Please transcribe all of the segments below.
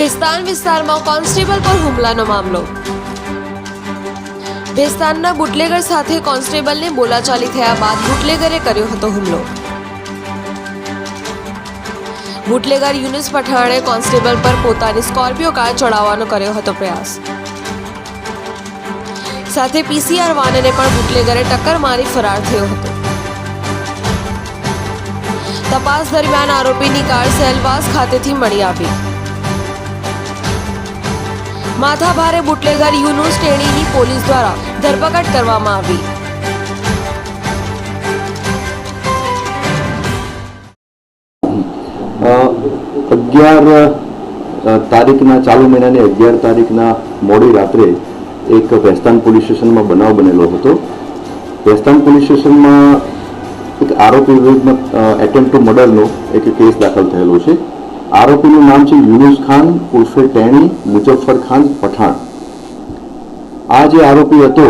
ભેસ્તાન વિસ્તારમાં કોન્સ્ટેબલ પર હુમલાનો મામલો. ભેસ્તાનના બુટલેગર સાથે કોન્સ્ટેબલને બોલાચાલી થયા બાદ બુટલેગરે કર્યો હતો હુમલો. બુટલેગર યુનુસ પઠાણે કોન્સ્ટેબલ પર પોતાની સ્કોર્પિયો કાર ચડાવવાનો કર્યો હતો પ્રયાસ. સાથે પીસીઆર વાનને પણ બુટલેગરે ટક્કર મારી ફરાર થયો હતો. તપાસ દરમિયાન આરોપીની કાર સેલવાસ ખાતેથી મળી આવી. માથાભારે બુટલેગર યુનુસ ટેણીની પોલીસ દ્વારા ધરપકડ કરવામાં આવી. અગિયાર તારીખના ચાલુ મહિનાની અગિયાર તારીખના મોડી રાત્રે એક વેસ્તાન પોલીસ સ્ટેશનમાં બનાવ બનેલો હતો. વેસ્તાન પોલીસ સ્ટેશનમાં એક આરોપી વિરુદ્ધમાં એટેમ્પ ટુ મર્ડરનો એક કેસ દાખલ થયેલો છે. આરોપીનું નામ છે યુનુસ ખાન, ઉર્ફે ટેણી મુજફ્ફર ખાન, પઠાણ. આ જે આરોપી હતો,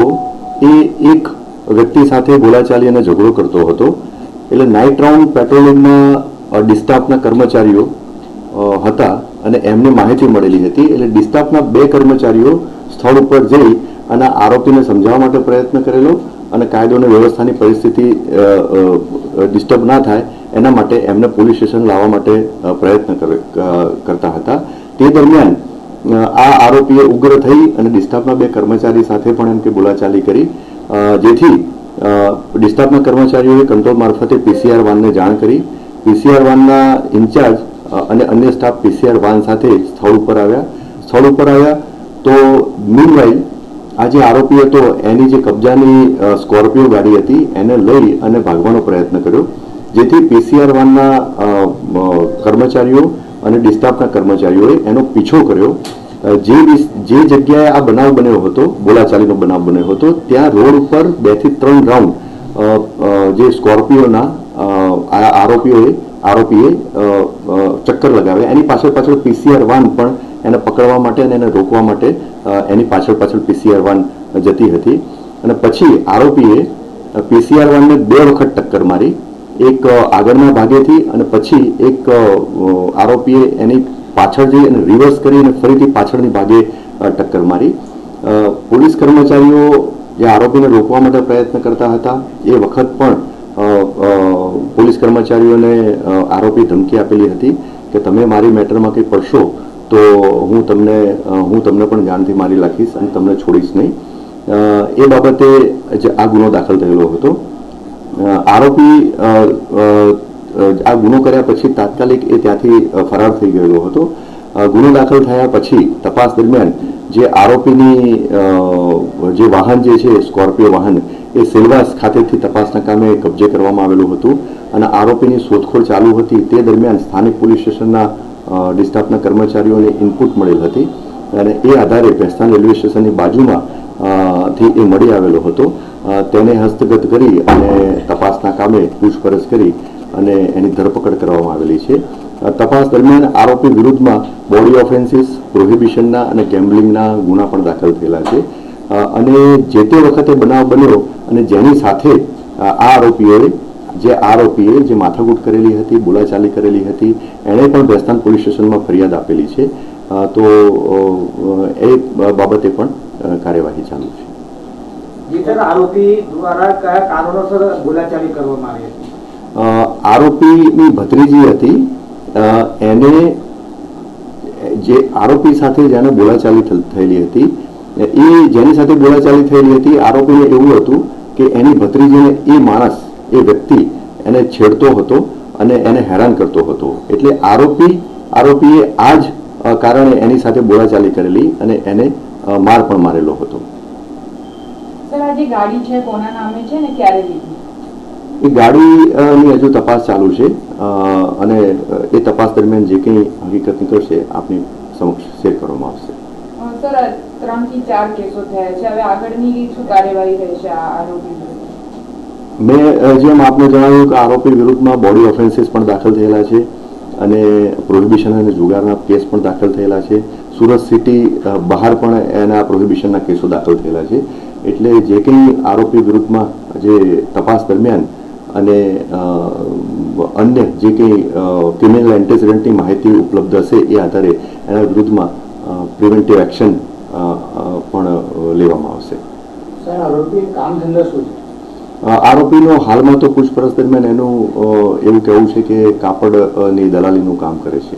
એ એક વ્યક્તિ સાથે બોલાચાલી અને ઝઘડો કરતો હતો. એટલે નાઇટ રાઉન્ડ પેટ્રોલિંગમાં ડિસ્ટાફના કર્મચારીઓ હતા અને એમને માહિતી મળેલી હતી. એટલે ડિસ્ટાફના બે કર્મચારીઓ સ્થળ ઉપર જઈ અને આરોપીને સમજાવવા માટે પ્રયત્ન કરેલો. અને કાયદો અને વ્યવસ્થાની પરિસ્થિતિ ડિસ્ટર્બ ના થાય, એના માટે એમને પોલીસ સ્ટેશન લાવવા માટે પ્રયત્ન કરે- કરતા હતા. તે દરમિયાન આ આરોપીએ ઉગ્ર થઈ અને ડિસ્ટાફના બે કર્મચારી સાથે પણ એમ કે બોલાચાલી કરી. જેથી ડિસ્ટાફના કર્મચારીઓએ કંટ્રોલ મારફતે પીસીઆર વાનને જાણ કરી. પીસીઆર વાનના ઇન્ચાર્જ અને અન્ય સ્ટાફ પીસીઆર વાન સાથે સ્થળ ઉપર આવ્યા. સ્થળ ઉપર આવ્યા તો મીનવાઇલ આ જે આરોપી હતો, એની જે કબજાની સ્કોર્પિયો ગાડી હતી, એને લઈ અને ભાગવાનો પ્રયત્ન કર્યો, જેથી પીસીઆર વાનના કર્મચારીઓ અને ડિસ્ટાફના કર્મચારીઓએ એનો પીછો કર્યો. જે જે જગ્યાએ આ બનાવ બન્યો હતો, બોલાચાલીનો બનાવ બન્યો હતો, ત્યાં રોડ ઉપર બેથી ત્રણ રાઉન્ડ જે સ્કોર્પિયોના આરોપીઓએ, આરોપીએ ચક્કર લગાવ્યા. એની પાછળ પાછળ પીસીઆર વાન પણ એને પકડવા માટે અને એને રોકવા માટે એની પાછળ પાછળ પીસીઆર વાન જતી હતી. અને પછી આરોપીએ પીસીઆર વાનને બે વખત ટક્કર મારી. એક આગળના ભાગેથી અને પછી એક આરોપીએ એની પાછળ જઈ અને રિવર્સ કરી અને ફરીથી પાછળની ભાગે ટક્કર મારી. પોલીસ કર્મચારીઓ જે આરોપીને રોકવા માટે પ્રયત્ન કરતા હતા, એ વખત પણ પોલીસ કર્મચારીઓને આરોપી ધમકી આપેલી હતી કે તમે મારી મેટરમાં કંઈ પડશો? તો હું તમને હું તમને પણ જાણથી મારી નાખીશ અને તમને છોડીશ નહીં. એ બાબતે જ આ ગુનો દાખલ થયેલો હતો. આરોપી આ ગુનો કર્યા પછી તાત્કાલિક એ ત્યાંથી ફરાર થઈ ગયેલો હતો. ગુનો દાખલ થયા પછી તપાસ દરમિયાન જે આરોપીની જે વાહન જે છે, સ્કોર્પિયો વાહન, એ સેલવાસ ખાતેથી તપાસના કામે કબજે કરવામાં આવેલું હતું અને આરોપીની શોધખોળ ચાલુ હતી. તે દરમિયાન સ્થાનિક પોલીસ સ્ટેશનના ડિસ્ટાફના કર્મચારીઓને ઇનપુટ મળેલ હતી અને એ આધારે ભેસ્તાન રેલવે સ્ટેશનની બાજુમાં થી એ મળી આવેલો હતો. તેને હસ્તગત કરી અને તપાસના કામે પૂછપરછ કરી અને એની ધરપકડ કરવામાં આવેલી છે. તપાસ દરમિયાન આરોપી વિરુદ્ધમાં બોડી ઓફેન્સીસ, પ્રોહિબિશનના અને ગેમ્બલિંગના ગુના પણ દાખલ થયેલા છે. અને જે તે વખતે બનાવ બન્યો અને જેની સાથે આ આરોપીઓએ જે આરોપીએ જે માથાકૂટ કરેલી હતી બોલાચાલી કરેલી હતી એણે પણ ભેસ્તાન પોલીસ સ્ટેશનમાં ફરિયાદ આપેલી છે. તો એ બાબતે પણ કાર્યવાહી ચાલુ છે. આરોપી દ્વારા કયા કારણોસર બોલાચાલી કરવામાં આવી હતી? આરોપીની ભત્રીજી હતી. એને જે આરોપી સાથે જેને બોલાચાલી થયેલી હતી. એ જેની સાથે બોલાચાલી થયેલી હતી આરોપીને એવું હતું કે એની ભત્રીજીને એ માણસ એ વ્યક્તિ એને છેડતો હતો અને એને હેરાન કરતો હતો. એટલે આરોપી આરોપીએ આ જ કારણે એની સાથે બોલાચાલી કરેલી અને એને માર પણ મારેલો હતો. એ ગાડીની હજુ તપાસ ચાલુ છે અને એ તપાસ દરમિયાન જે કંઈ હકીકત નીકળશે આપની સમક્ષ શેર કરવામાં આવશે. સર ત્રણથી ચાર કેસો થયા છે. હવે આગળની શું કાર્યવાહી રહેશે આ આરોપી મેં જેમ આપને જણાવ્યું કે આરોપી વિરુદ્ધમાં બોડી ઓફેન્સીસ પણ દાખલ થયેલા છે અને પ્રોહિબિશન અને જુગારના કેસ પણ દાખલ થયેલા છે. સુરત સિટી બહાર પણ એના પ્રોહિબિશનના કેસો દાખલ થયેલા છે. એટલે જે કંઈ આરોપી વિરુદ્ધમાં જે તપાસ દરમિયાન અને અન્ય જે કંઈ ક્રિમિનલ એન્ટેસિડન્ટની માહિતી ઉપલબ્ધ હશે એ આધારે એના વિરુદ્ધમાં પ્રિવેન્ટિવ એક્શન પણ લેવામાં આવશે. સર કામ ધંધા શું છે? આરોપીનો હાલમાં તો પૂછપરછ દરમિયાન એનું એવું કહેવું છે કે કાપડની દલાલીનું કામ કરે છે.